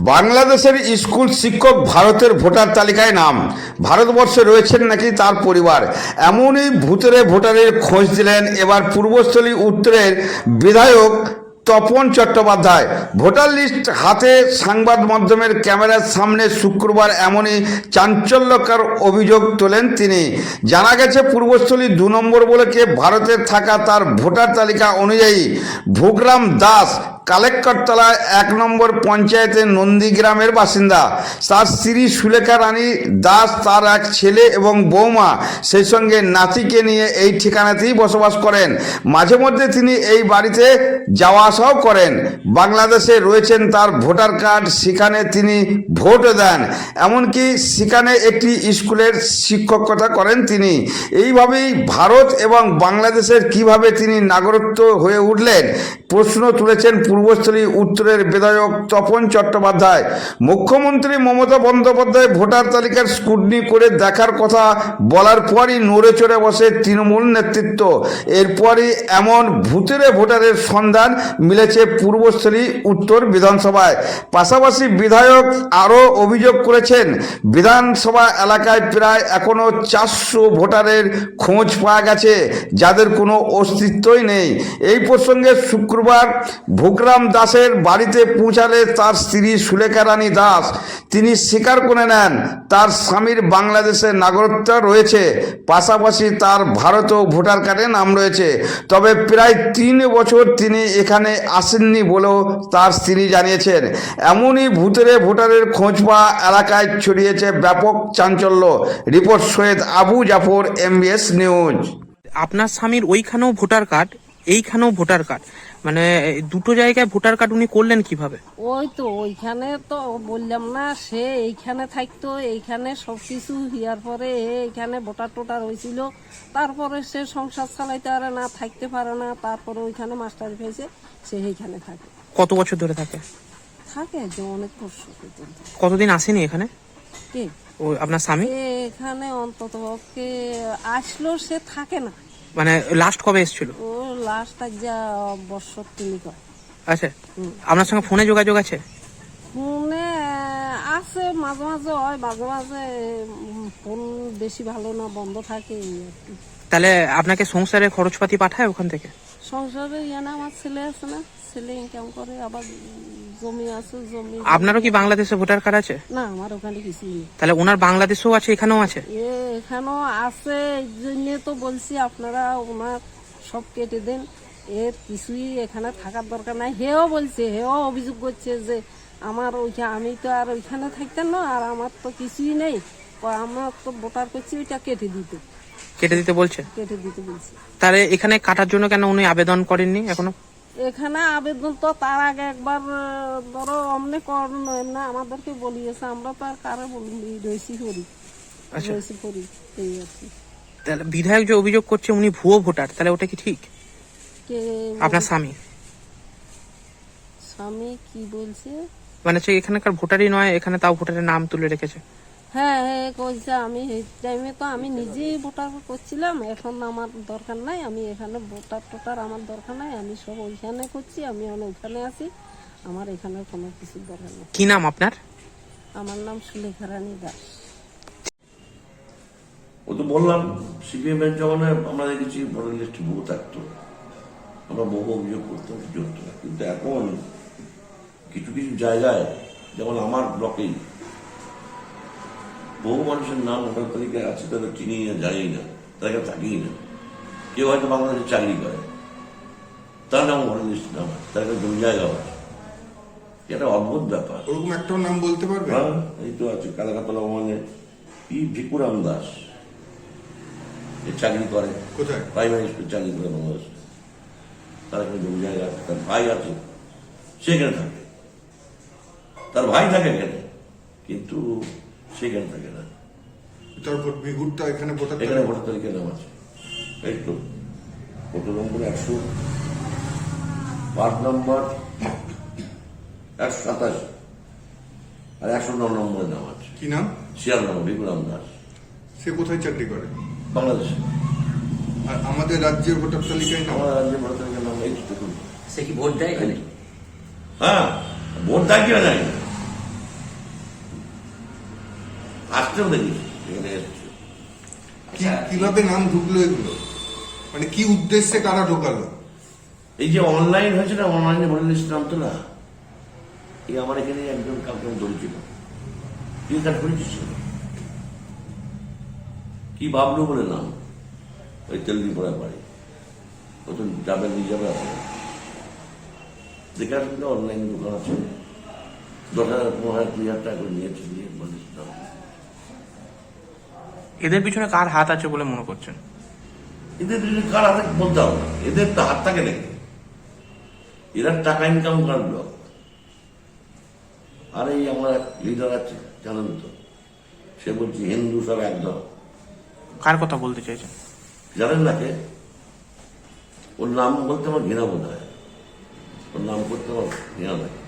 বাংলাদেশের স্কুল শিক্ষক ভারতের ভোটার তালিকায় নাম। ভারতবর্ষে রয়েছেন নাকি তার পরিবার? এমনই ভূতেরে ভোটারের খোঁজ দিলেন এবার পূর্বস্থলী উত্তরের বিধায়ক তপন চট্টোপাধ্যায়। ভোটার লিস্ট হাতে সংবাদ মাধ্যমের ক্যামেরার সামনে শুক্রবার এমনই চাঞ্চল্যকর অভিযোগ তোলেন তিনি। জানা গেছে, পূর্বস্থলী দু নম্বর বলেকে ভারতে থাকা তার ভোটার তালিকা অনুযায়ী ভোগরাম দাস কালেক্টরতলা এক নম্বর পঞ্চায়েতের নন্দীগ্রামের বাসিন্দা। তার স্ত্রী সুলেখা রানী দাস, তার এক ছেলে এবং বৌমা সেই সঙ্গে নাতিকে নিয়ে এই ঠিকানাতেই বসবাস করেন। মাঝে মধ্যে তিনি এই বাড়িতে যাওয়া আসাও করেন। বাংলাদেশে রয়েছেন তার ভোটার কার্ড, সেখানে তিনি ভোটও দেন। এমনকি সেখানে একটি স্কুলের শিক্ষকতা করেন তিনি। এইভাবেই ভারত এবং বাংলাদেশের কীভাবে তিনি নাগরিকত্ব হয়ে উঠলেন, প্রশ্ন তুলেছেন পূর্বস্থলী উত্তরের বিধায়ক তপন চট্টোপাধ্যায়। মুখ্যমন্ত্রী মমতা বন্দ্যোপাধ্যায় ভোটার তালিকার স্কুটনি করে দেখার কথা বলার পরই নড়ে চড়ে বসে তৃণমূল নেতৃত্ব। এরপরই এমন ভূতেরে ভোটারের সন্ধান মিলেছে পূর্বস্থলী উত্তর বিধানসভায়। পাশাপাশি বিধায়ক আরও অভিযোগ করেছেন, বিধানসভা এলাকায় প্রায় এখনও চারশো ভোটারের খোঁজ পাওয়া গেছে, যাদের কোনো অস্তিত্বই নেই। এই প্রসঙ্গে শুক্রবার ভোগরাম দাসের বাড়িতে পৌঁছালে তার স্ত্রী সুলেখা রানী দাস। তিনি স্বীকার করে নেন, তার স্বামীর বাংলাদেশের নাগরিকত্ব রয়েছে, পাশাপাশি তার ভারতও ভোটার কার্ডে নাম রয়েছে। তবে প্রায় তিন বছর তিনি এখানে আসেননি বলেও তার স্ত্রী জানিয়েছেন। এমনই ভূতেরে ভোটারের খোঁজ পাওয়া এলাকায় ছড়িয়েছে ব্যাপক চাঞ্চল্য। Report Syed Abu Jafar MBS news আপনার স্বামীর ওইখানেও ভোটার কার্ড? এইখানেও ভোটার কার্ড। মানে দুটো জায়গায় ভোটার কার্ড উনি করলেন কীভাবে? ওই তো ওইখানে তো বললাম না সে এইখানে থাকতো এইখানে সবকিছু হিয়ার পরে এইখানে ভোটার টোটার হয়েছিল। তারপরে সে সংসার চালাইতে পারে না থাকতে পারে না তারপরে ওইখানে মাস্টার পেয়েছে সে এইখানে থাকে। কত বছর ধরে থাকে? থাকে যে অনেক বছর কতদিন আসেনি এখানে? কে? ও আপনার স্বামী? এখানে অন্তত আসলো সে থাকে না। মানে লাস্ট কবে এসেছিল? ও লাস্ট যা বছর তিনি কয় আচ্ছা আপনার সঙ্গে ফোনে যোগাযোগ আছে? ফোনে আছে মাঝে মাঝে হয় মাঝে মাঝে ফোন বেশি ভালো না বন্ধ থাকে তাহলে আপনাকে সংসারের খরচপাতি পাঠায় ওখান থেকে? সংসারে ইয়ানা আমার ছেলে আছে না ছেলে ইনকাম করে আবার জমি আছে জমি আপনারও কি বাংলাদেশে ভোটার কার্ড আছে? না আমার ওখানে কিছুই নেই। তাহলে ওনার বাংলাদেশেও আছে এখানেও আছে? এ এখানেও আছে এই জন্য তো বলছি আপনারা ওনার সব কেটে দেন। এর কিছুই এখানে থাকার দরকার নাই। হেও বলছে হেও অভিযোগ করছে যে আমার ওইখানে আমি তো আর ওইখানে থাকতাম না আর আমার তো কিছুই নেই। আমার তো ভোটার করছি ওইটা কেটে দিতে। কেটে দিতে বলছে কেটে দিতে বলছি। তাহলে এখানে কাটার জন্য কেন উনি আবেদন করেননি এখনও? এখানে আবেদন তো তার আগে একবার ধরো অমনে করানো না আমাদেরকে বলিয়েছে আমরা তো আর কারও বলি রয়েছি করি আচ্ছা। রয়েছি করি এই আর কি। তাহলে বিধায়ক যে অভিযোগ করছে উনি ভুয়ো ভোটার তাহলে ওটা কি ঠিক? কে? আপনার স্বামী। স্বামী কি বলছে? মানে সে এখানকার ভোটারই নয় এখানে তাও ভোটারের নাম তুলে রেখেছে। হ্যাঁ হ্যাঁ কইছে আমি এই টাইমে তো আমি নিজেই ভোটার করছিলাম এখন আমার দরকার নাই আমি এখানে ভোটার টোটার আমার দরকার নাই আমি সব ওইখানে করছি আমি ওইখানে আছি আমার এখানে কোনো কিছু দরকার নেই। কি নাম আপনার? আমার নাম সুলেখা রানী দাস। ও তো বললাম সিপিএম এর জমানায় আমরা দেখেছি ভোটার লিস্টে বহু থাকতো আমরা বহু অভিযোগ করতাম কিছু হতো না কিন্তু এখন কিছু কিছু জায়গায় যেমন আমার ব্লকেই বহু মানুষের নাম ভোটার তালিকায় আছে তাদের চিনি না জানি না তাদের থাকেই না কেউ হয়তো বাংলাদেশে চাকরি করে তার নাম ভোটার লিস্ট নাম আছে, তার কাছে জমি জায়গা আছে এটা অদ্ভুত ব্যাপার। ওরকম একটা নাম বলতে পারবে? হ্যাঁ এই তো আছে কালাকাতলা মানে ই ভিকুরাম দাস। এ চাকরি করে। কোথায়? প্রাইমারি স্কুল চাকরি করে বাংলাদেশে। তার এখানে জমি জায়গা আছে তার ভাই আছে সেখানে থাকে। তার ভাই থাকে এখানে কিন্তু সেখানে থাকে না। তারপর বিহুরটা এখানে ভোটার এখানে ভোটার তালিকায় নাম আছে। এই তো। কত নম্বর একশো। পাঁচ নম্বর একশো সাতাশ। আর একশো ন নম্বরের নাম আছে। কি নাম? শিয়াল নাম বিকুরাম দাস। সে কোথায় চাকরি করে? বাংলাদেশে। আর আমাদের রাজ্যের ভোটার তালিকায় নাম আমার রাজ্যে ভোটার তালিকার নাম এই দেখুন। সে কি ভোট দেয় হ্যাঁ। ভোট দেয় কিনা জানি না। আসতেও দেখেছি এখানে এসছে। কি কীভাবে নাম ঢুকলো এগুলো? মানে কি উদ্দেশ্যে কারা ঢোকালো? এই যে অনলাইন হয়েছে না অনলাইনে ভোটার লিস্ট নাম তো না। এই আমার এখানে একজন কাউকে ধরেছিল কি কাজ করেছিস কি ভাবলো বলে নাম? ওই তেলদি পড়া বাড়ি। ও তো যাবে নিয়ে যাবে আসলে দেখে আসলে অনলাইন দোকান আছে। দশ হাজার পনেরো হাজার দুই হাজার টাকা করে নিয়েছে নিয়ে নাম। এদের পিছনে কার হাত আছে বলে মনে করছেন? এদের যদি কার হাতে বলতে হবে না। এদের তো হাত থাকে নাকি? এরা টাকা ইনকাম করার লোক। আর এই আমার লিডার আছে জানেন তো? সে বলছে হিন্দু সব একদম কার কথা বলতে চাইছেন? জানেন না কে? ওর নাম বলতে আমার ঘৃণা বোধ হয়। ওর নাম করতে আমার ঘৃণা লাগে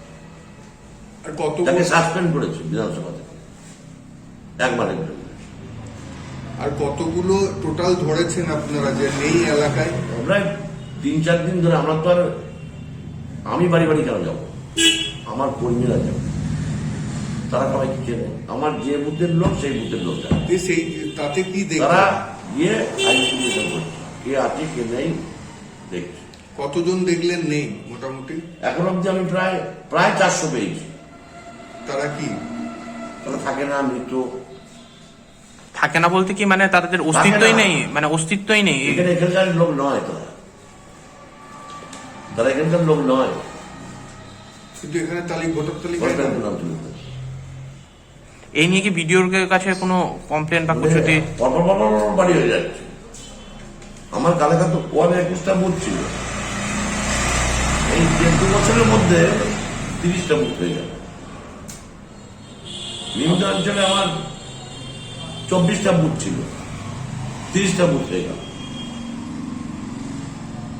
তাকে সাসপেন্ড করেছে বিধানসভা থেকে। একবারের জন্য আর কতগুলো টোটাল ধরেছেন আপনারা যে নেই এলাকায়? প্রায় তিন চার দিন ধরে আমরা তো আর আমি বাড়ি বাড়ি কেন যাব? আমার কর্মীরা যাবে। তারা সবাই কি চেনে আমার যে বুথের লোক সেই বুথের লোক সেই তাতে কি তারা গিয়ে আইডেন্টিফিকেশন করছে। কে আছে কে নেই দেখছে। কতজন দেখলেন নেই মোটামুটি? এখন অব্দি আমি প্রায় প্রায় চারশো পেয়েছি। তারা কি? তারা থাকে না মৃত। থাকে না বলতে কি মানে তাদের অস্তিত্বই নেই মানে অস্তিত্বই নেই। এখানে এখানকার লোক নয় তারা তারা এখানকার লোক নয়। কিন্তু এখানে তালিক ভোটার তালিকায় সরকারের নাম তুলে দেয়। এই নিয়ে কি ভিডিওর কাছে কোনো কমপ্লেন বা কিছু দিয়ে পরপর পরপর পরপর বাড়ি হয়ে যাচ্ছে। আমার কালেকা তো কোয়াবে একুশটা বুথ ছিল। এই দেড় দু বছরের মধ্যে তিরিশটা বুথ হয়ে গেল। নিম্ন অঞ্চলে আমার চব্বিশটা বুথ ছিল। তিরিশটা বুথ হয়ে গেল।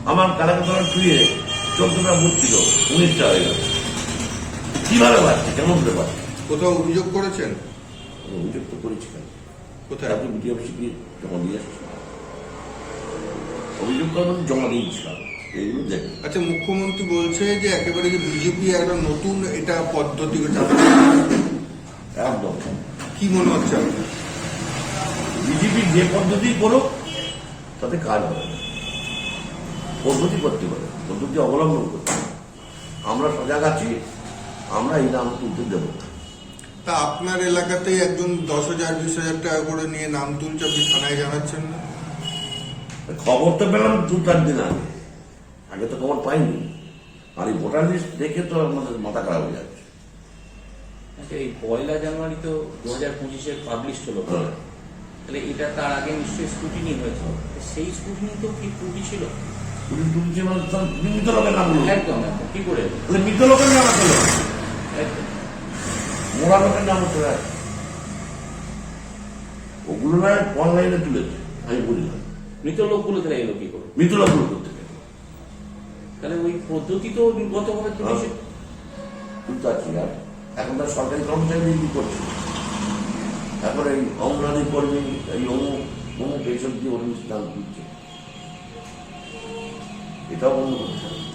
আমার কালাকাতলা টুয়ে চোদ্দটা বুথ ছিল উনিশটা হয়ে গেল। কীভাবে পাচ্ছে কেমন করে পাচ্ছে কোথাও অভিযোগ করেছেন? অভিযোগ তো করেছি কেন? কোথায়? আপনি বিডিও অফিসে গিয়ে জমা দিয়ে আসছেন অভিযোগ করবেন জমা দিয়েছিলাম। আচ্ছা মুখ্যমন্ত্রী বলছে যে একেবারে যে বিজেপি একটা নতুন এটা পদ্ধতি একদম। কি মনে হচ্ছে আপনার? বিজেপি যে পদ্ধতি করুক তাতে কাজ হবে না। পদ্ধতি করতে পারে পদ্ধতি অবলম্বন করতে হবে। আমরা সজাগ আছি আমরা এই নাম তুলতে দেবো তা আপনার এলাকাতেই একজন দশ হাজার বিশ হাজার টাকা করে নিয়ে নাম তুলছে আপনি থানায় জানাচ্ছেন না? খবর তো পেলাম দু চার দিন আগে। আগে তো খবর পাইনি। আর এই ভোটার লিস্ট দেখে তো আমাদের মাথা খারাপ হয়ে যাচ্ছে। আচ্ছা এই পয়লা জানুয়ারি তো দু হাজার পঁচিশে পাবলিশ হলো। হ্যাঁ। তাহলে এটা তার আগে নিশ্চয়ই স্ক্রুটিনি সেই স্ক্রুটিনি তো কি ত্রুটি ছিল? তুলছে মানে মৃত লোকের নাম একদম একদম। কি করে? মৃত লোকের নাম আছে একদম। লোকের নাম চলে ওগুলো না অনলাইনে তুলেছে আমি বলি মৃত লোকগুলো তাহলে এলো কি করে মৃত লোকগুলো করতে তাহলে ওই পদ্ধতি তো গতভাবে ত্রুটি ছিল তুলতে আছি আর এখন তার সরকারি কর্মচারী কি করছে। এখন এই অমরানি কর্মী এই অমুক অমুক এইসব দিয়ে অনুষ্ঠান দিচ্ছে এটাও বন্ধ করতে।